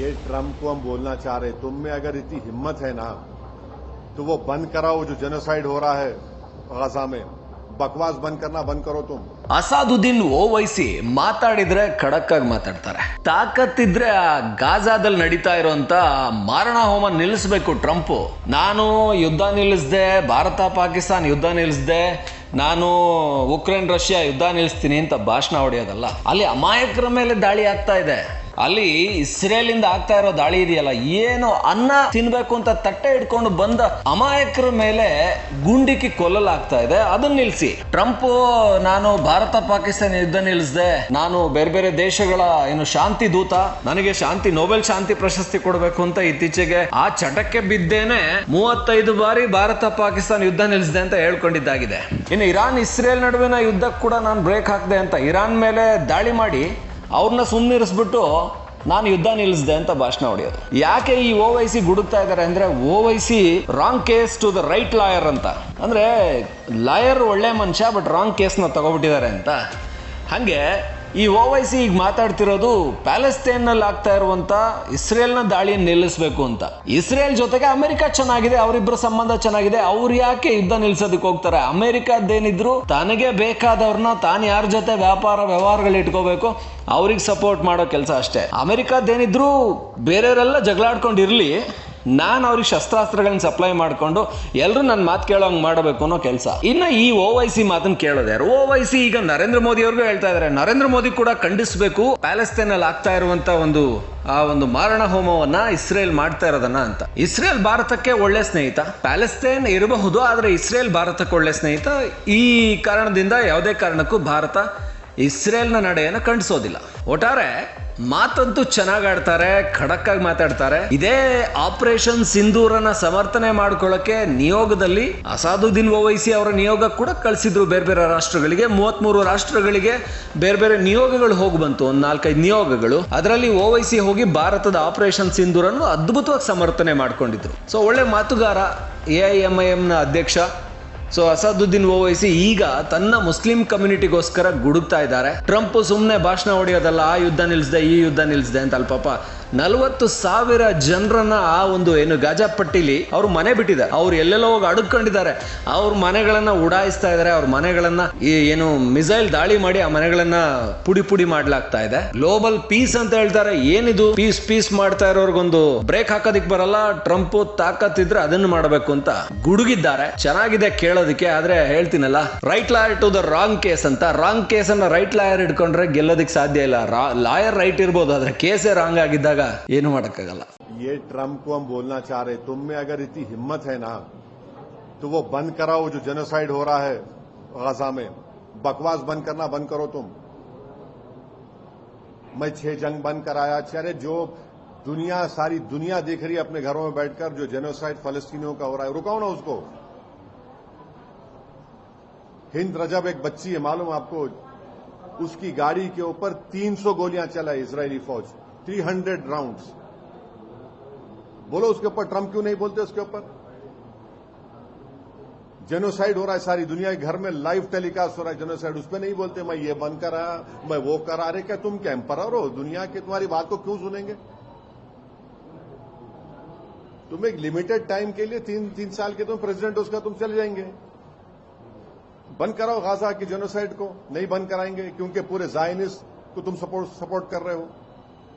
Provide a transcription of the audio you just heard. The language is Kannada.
ये ट्रम्प को हम बोलना चाह रहे तुम में अगर इतनी हिम्मत है ना तो वो बंद कराओ जो जेनोसाइड हो रहा है गजा में बकवास बंद करना बंद करो तुम ಅಸಾದುದ್ದೀನ್ ಓವೈಸಿ ಮಾತಾಡಿದ್ರೆ ಖಡಕ್ ಆಗಿ ಮಾತಾಡ್ತಾರೆ ತಾಕತ್ತಿದ್ರೆ ಆ ಗಾಜಾದಲ್ಲಿ ನಡೀತಾ ಇರುವಂತ ಮಾರಣ ಹೋಮ ನಿಲ್ಲಿಸ್ಬೇಕು ಟ್ರಂಪ್ ನಾನು ಯುದ್ಧ ನಿಲ್ಲಿಸ್ದೆ ಭಾರತ ಪಾಕಿಸ್ತಾನ ಯುದ್ಧ ನಿಲ್ಲಿಸ್ದೆ ನಾನು ಉಕ್ರೇನ್ ರಷ್ಯಾ ಯುದ್ಧ ನಿಲ್ಲಿಸ್ತೀನಿ ಅಂತ ಭಾಷಣ ಹೊಡೆಯೋದಲ್ಲ ಅಲ್ಲಿ ಅಮಾಯಕರ ಮೇಲೆ ದಾಳಿ ಆಗ್ತಾ ಇದೆ ಅಲ್ಲಿ ಇಸ್ರೇಲಿಂದ ಆಗ್ತಾ ಇರೋ ದಾಳಿ ಇದೆಯಲ್ಲ? ಏನು ಅನ್ನ ತಿನ್ಬೇಕು ಅಂತ ತಟ್ಟೆ ಇಟ್ಕೊಂಡು ಬಂದ ಅಮಾಯಕರ ಮೇಲೆ ಗುಂಡಿಕ್ಕಿ ಕೊಲ್ಲಲಾಗ್ತಾ ಇದೆ. ಅದನ್ನ ನಿಲ್ಸಿ. ಟ್ರಂಪ್, ನಾನು ಭಾರತ ಪಾಕಿಸ್ತಾನ ಯುದ್ಧ ನಿಲ್ಸದೆ ನಾನು ಬೇರೆ ಬೇರೆ ದೇಶಗಳ ಏನು ಶಾಂತಿ ದೂತ. ನನಗೆ ಶಾಂತಿ, ನೊಬೆಲ್ ಶಾಂತಿ ಪ್ರಶಸ್ತಿ ಕೊಡಬೇಕು ಅಂತ ಇತ್ತೀಚೆಗೆ ಆ ಚಟಕ್ಕೆ ಬಿದ್ದೇನೆ ಮೂವತ್ತೈದು ಬಾರಿ ಭಾರತ ಪಾಕಿಸ್ತಾನ ಯುದ್ಧ ನಿಲ್ಲಿಸಿದೆ ಅಂತ ಹೇಳ್ಕೊಂಡಿದ್ದಾಗಿದೆ. ಇನ್ನು ಇರಾನ್, ಇಸ್ರೇಲ್ ನಡುವಿನ ಯುದ್ಧಕ್ಕೆ ಕೂಡ ನಾನು ಬ್ರೇಕ್ ಹಾಕಿದೆ ಅಂತ. ಇರಾನ್ ಮೇಲೆ ದಾಳಿ ಮಾಡಿ ಅವ್ರನ್ನ ಸುಮ್ಮನಿರಿಸ್ಬಿಟ್ಟು ನಾನು ಯುದ್ಧ ನಿಲ್ಲಿಸಿದೆ ಅಂತ ಭಾಷಣ ಹೊಡೆಯೋದು. ಯಾಕೆ ಈ ಓ ವೈ ಸಿ ಗುಡುಕ್ತಾ ಇದ್ದಾರೆ ಅಂದ್ರೆ ಓ Y C wrong case to the right lawyer ಅಂತ. ಅಂದ್ರೆ ಲಾಯರ್ ಒಳ್ಳೆ ಮನುಷ್ಯ ಬಟ್ ರಾಂಗ್ ಕೇಸ್ನ ತಗೊಬಿಟ್ಟಿದ್ದಾರೆ ಅಂತ. ಹಾಗೆ ಈ ಓ ವೈ ಸಿ ಈಗ ಮಾತಾಡ್ತಿರೋದು ಪ್ಯಾಲೆಸ್ತೇನ್ನಲ್ಲಿ ಆಗ್ತಾ ಇರುವಂತ ಇಸ್ರೇಲ್ನ ದಾಳಿಯನ್ನು ನಿಲ್ಲಿಸಬೇಕು ಅಂತ. ಇಸ್ರೇಲ್ ಜೊತೆಗೆ ಅಮೆರಿಕ ಚೆನ್ನಾಗಿದೆ ಅವರಿಬ್ಬರ ಸಂಬಂಧ ಚೆನ್ನಾಗಿದೆ, ಅವ್ರು ಯಾಕೆ ಯುದ್ಧ ನಿಲ್ಸೋದಕ್ಕೆ ಹೋಗ್ತಾರೆ? ಅಮೆರಿಕದ್ದೇನಿದ್ರು ತನಗೆ ಬೇಕಾದವ್ರನ್ನ ತಾನು ಯಾರ ಜೊತೆ ವ್ಯಾಪಾರ ವ್ಯವಹಾರಗಳು ಇಟ್ಕೋಬೇಕು, ಅವ್ರಿಗೆ ಸಪೋರ್ಟ್ ಮಾಡೋ ಕೆಲಸ ಅಷ್ಟೇ. ಅಮೆರಿಕದ್ದೇನಿದ್ರು ಬೇರೆಯವರೆಲ್ಲ ಜಗಳಾಡ್ಕೊಂಡಿರ್ಲಿ ನಾನು ಅವ್ರಿಗೆ ಶಸ್ತ್ರಾಸ್ತ್ರಗಳನ್ನ ಸಪ್ಲೈ ಮಾಡಿಕೊಂಡು ಎಲ್ಲರೂ ನನ್ನ ಮಾತು ಕೇಳೋಂಗ್ ಮಾಡಬೇಕು ಅನ್ನೋ ಕೆಲಸ. ಇನ್ನು ಈ ಓ ವೈ ಸಿ ಮಾತನ್ನು ಕೇಳೋದು ಯಾರು? ಓ ವೈ ಸಿ ಈಗ ನರೇಂದ್ರ ಮೋದಿ ಅವ್ರಿಗೂ ಹೇಳ್ತಾ ಇದ್ದಾರೆ ನರೇಂದ್ರ ಮೋದಿ ಕೂಡ ಖಂಡಿಸಬೇಕು, ಪ್ಯಾಲೆಸ್ತೇನಲ್ಲಿ ಆಗ್ತಾ ಇರುವಂತ ಒಂದು, ಆ ಒಂದು ಮಾರಣ ಹೋಮವನ್ನ ಇಸ್ರೇಲ್ ಮಾಡ್ತಾ ಇರೋದನ್ನ ಅಂತ. ಇಸ್ರೇಲ್ ಭಾರತಕ್ಕೆ ಒಳ್ಳೆ ಸ್ನೇಹಿತ. ಪ್ಯಾಲೆಸ್ತೇನ್ ಇರಬಹುದು, ಆದರೆ ಇಸ್ರೇಲ್ ಭಾರತಕ್ಕೆ ಒಳ್ಳೆ ಸ್ನೇಹಿತ. ಈ ಕಾರಣದಿಂದ ಯಾವುದೇ ಕಾರಣಕ್ಕೂ ಭಾರತ ಇಸ್ರೇಲ್ನ ನಡೆಯನ್ನು ಖಂಡಿಸೋದಿಲ್ಲ. ಒಟ್ಟಾರೆ, ಮಾತಂತೂ ಚೆನ್ನಾಗಿ ಆಡ್ತಾರೆ ಖಡಕ್ ಆಗಿ ಮಾತಾಡ್ತಾರೆ. ಇದೇ ಆಪರೇಷನ್ ಸಿಂಧೂರನ ಸಮರ್ಥನೆ ಮಾಡ್ಕೊಳ್ಳೋಕೆ ನಿಯೋಗದಲ್ಲಿ ಅಸಾದುದ್ದೀನ್ ಓವೈಸಿ ಅವರ ನಿಯೋಗ ಕೂಡ ಕಳಿಸಿದ್ರು ಬೇರೆ ಬೇರೆ ರಾಷ್ಟ್ರಗಳಿಗೆ. ಮೂವತ್ಮೂರು ರಾಷ್ಟ್ರಗಳಿಗೆ ಬೇರೆ ಬೇರೆ ನಿಯೋಗಗಳು ಹೋಗಿ ಬಂತು. ಒಂದು ನಾಲ್ಕೈದು ನಿಯೋಗಗಳು. ಅದರಲ್ಲಿ ಓವೈಸಿ ಹೋಗಿ ಭಾರತದ ಆಪರೇಷನ್ ಸಿಂಧೂರನ್ನು ಅದ್ಭುತವಾಗಿ ಸಮರ್ಥನೆ ಮಾಡ್ಕೊಂಡಿದ್ರು. ಸೊ ಒಳ್ಳೆ ಮಾತುಗಾರ ಎ ಐ ಎಂ ಐ ಎಂನ ಅಧ್ಯಕ್ಷ ಸೊ ಅಸಾದುದ್ದೀನ್ ಓವೈಸಿ ಈಗ ತನ್ನ ಮುಸ್ಲಿಂ ಕಮ್ಯುನಿಟಿಗೋಸ್ಕರ ಗುಡುಕ್ತಾ ಇದ್ದಾರೆ. ಟ್ರಂಪ್ ಸುಮ್ಮನೆ ಭಾಷಣ ಹೊಡೆಯೋದಲ್ಲ, ಆ ಯುದ್ಧ ನಿಲ್ಲಿಸ್ದೆ ಈ ಯುದ್ಧ ನಿಲ್ಲಿಸ್ದೆ ಅಂತ ಪಾಪ ನಲವತ್ತು ಸಾವಿರ ಜನರನ್ನ ಆ ಒಂದು ಏನು ಗಾಜಾ ಪಟ್ಟಿಲಿ ಅವ್ರು ಮನೆ ಬಿಟ್ಟಿದ್ದಾರೆ. ಅವ್ರು ಎಲ್ಲೆಲ್ಲೋ ಹೋಗಿ ಅಡುಕೊಂಡಿದ್ದಾರೆ. ಅವ್ರ ಮನೆಗಳನ್ನ ಉಡಾಯಿಸ್ತಾ ಇದ್ದಾರೆ. ಅವ್ರ ಮನೆಗಳನ್ನ ಏನು ಮಿಸೈಲ್ ದಾಳಿ ಮಾಡಿ ಆ ಮನೆಗಳನ್ನ ಪುಡಿ ಪುಡಿ ಮಾಡ್ಲಾಗ್ತಾ ಇದೆ. ಗ್ಲೋಬಲ್ ಪೀಸ್ ಅಂತ ಹೇಳ್ತಾರೆ. ಏನಿದು? ಪೀಸ್ ಪೀಸ್ ಮಾಡ್ತಾ ಇರೋರ್ಗೊಂದು ಬ್ರೇಕ್ ಹಾಕೋದಿಕ್ ಬರಲ್ಲ. ಟ್ರಂಪ್ ತಾಕತ್ತಿದ್ರೆ ಅದನ್ನು ಮಾಡಬೇಕು ಅಂತ ಗುಡುಗಿದ್ದಾರೆ. ಚೆನ್ನಾಗಿದೆ ಕೇಳೋದಕ್ಕೆ, ಆದ್ರೆ ಹೇಳ್ತೀನಲ್ಲ. Right lawyer to the wrong case ಅಂತ. ರಾಂಗ್ ಕೇಸ್ ಅನ್ನ ರೈಟ್ ಲಾಯರ್ ಇಟ್ಕೊಂಡ್ರೆ ಗೆಲ್ಲೋದಕ್ಕೆ ಸಾಧ್ಯ ಇಲ್ಲ. ಲಾಯರ್ ರೈಟ್ ಇರ್ಬೋದು, ಆದ್ರೆ ಕೇಸೇ ರಾಂಗ್ ಆಗಿದ್ದಾಗ ಏನು ಮಾಡಕ್ಕಾಗಲ್ಲ ये ट्रम्प को हम बोलना चाह रहे तुम में अगर इतनी हिम्मत है ना तो वो बंद कराओ जो जेनोसाइड हो रहा है गजा में बकवास बंद करना बंद करो तुम मैं छह जंग बंद कराया अरे जो दुनिया सारी दुनिया देख रही है अपने घरों में बैठकर जो जेनोसाइड फलस्तीनियों का हो रहा है रुकाओ ना उसको हिंद रजब एक बच्ची है मालूम आपको उसकी गाड़ी के ऊपर 300 गोलियां चला इसराइली फौज 300 राउंड्स बोलो उसके ऊपर ट्रंप क्यों नहीं बोलते उसके ऊपर? जेनोसाइड हो रहा है सारी दुनिया के घर में लाइव टेलीकास्ट हो रहा है जेनोसाइड उस पर नहीं बोलते, मैं ये बंद करा, मैं वो करा। अरे क्या तुम एम्पर हो? दुनिया के तुम्हारी बात को क्यों सुनेंगे? तुम एक लिमिटेड टाइम के लिए तीन तीन साल के तुम प्रेसिडेंट उसका तुम चले जाएँगे। बंद कराओ गाजा की जेनोसाइड को, नहीं बंद कराएँगे, क्योंकि पूरे जायनिस्ट को तुम सपोर्ट सपोर्ट कर रहे हो।